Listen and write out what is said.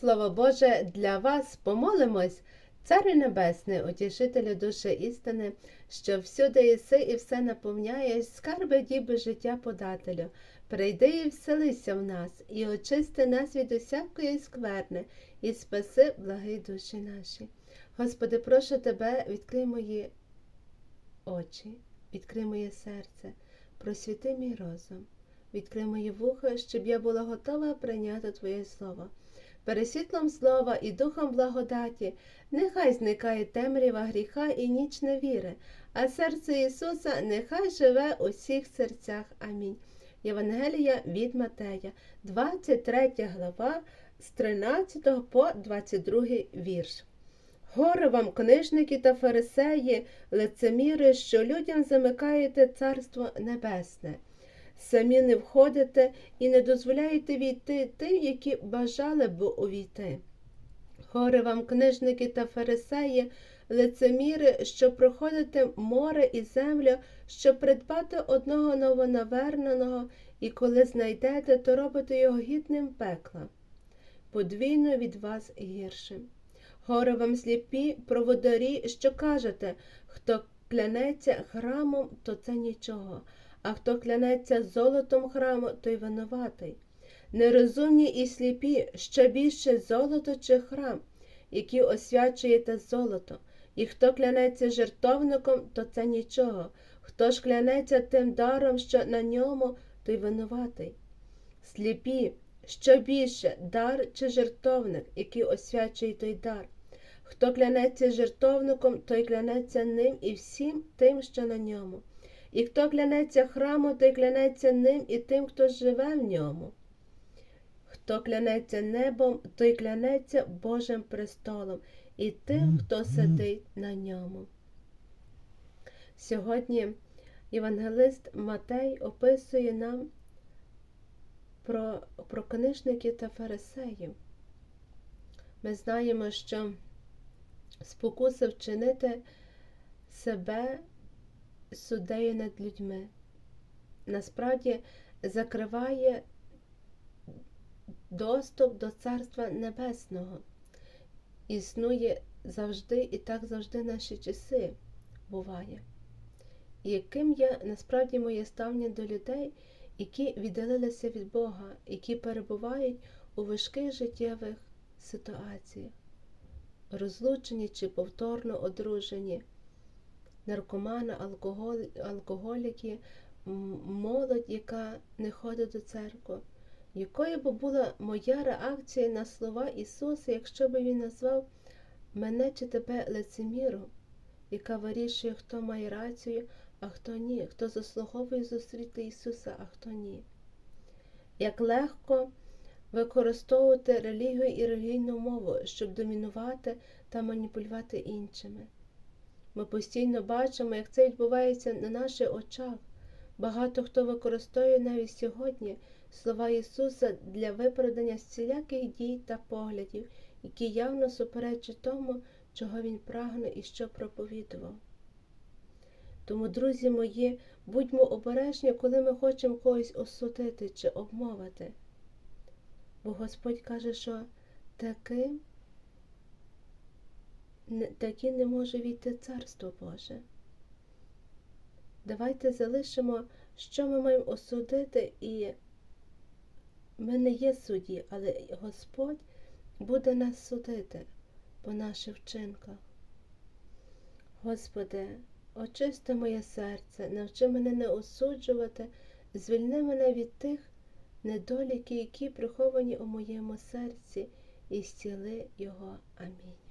Слово Боже для вас помолимось, Царю Небесний, утішителю душі істини, що всюди єси і все наповняєш, скарби діби життя подателю. Прийди і вселися в нас, і очисти нас від усякої скверни, і спаси благі душі наші. Господи, прошу тебе, відкрий мої очі, відкрий моє серце, просвіти мій розум, відкрий мої вуха, щоб я була готова прийняти Твоє Слово. Пересвітлом слова і духом благодаті, нехай зникає темрява гріха і ніч невіри, а серце Ісуса нехай живе у всіх серцях. Амінь. Євангелія від Матея, 23 глава, з 13 по 22 вірш. Горе вам, книжники та фарисеї, лицеміри, що людям замикаєте Царство Небесне. Самі не входите і не дозволяєте війти тим, які бажали б увійти. Горе вам, книжники та фарисеї, лицеміри, що проходите море і землю, щоб придбати одного новонаверненого, і коли знайдете, то робите його гідним пекла, подвійно від вас гіршим. Горе вам сліпі, проводарі, що кажете, хто клянеться храмом, то це нічого, а хто клянеться золотом храму, той винуватий. Нерозумні і сліпі, що більше золото чи храм, які освячуєте золото, і хто клянеться жертовником, то це нічого. Хто ж клянеться тим даром, що на ньому, той винуватий. Сліпі, що більше дар чи жертовник, який освячує той дар. Хто клянеться жертовником, той клянеться ним і всім тим, що на ньому. І хто клянеться храму, той клянеться ним і тим, хто живе в ньому. Хто клянеться небом, той клянеться Божим престолом і тим, хто сидить на ньому. Сьогодні Євангелист Матей описує нам про, про книжників та фарисеїв. Ми знаємо, що спокуса вчинити себе суддею над людьми. Насправді закриває доступ до Царства Небесного. Існує завжди і так завжди наші часи буває. І яким є насправді моє ставлення до людей, які віддалилися від Бога, які перебувають у важких життєвих ситуаціях, розлучені чи повторно одружені, наркомани, алкоголіки, молодь, яка не ходить до церкви. Якою б була моя реакція на слова Ісуса, якщо б Він назвав мене чи тебе лицеміром, яка вирішує, хто має рацію, а хто ні, хто заслуговує зустріти Ісуса, а хто ні? Як легко використовувати релігію і релігійну мову, щоб домінувати та маніпулювати іншими. Ми постійно бачимо, як це відбувається на наших очах. Багато хто використовує навіть сьогодні слова Ісуса для виправдання всіляких дій та поглядів, які явно суперечать тому, чого Він прагне і що проповідував. Тому, друзі мої, будьмо обережні, коли ми хочемо когось осудити чи обмовити. Бо Господь каже, що таким такі не може війти Царство Боже. Давайте залишимо, що ми маємо осудити, і ми не є судді, але Господь буде нас судити по наших вчинках. Господи, очисти моє серце, навчи мене не осуджувати, звільни мене від тих недоліків, які приховані у моєму серці, і зціли його. Амінь.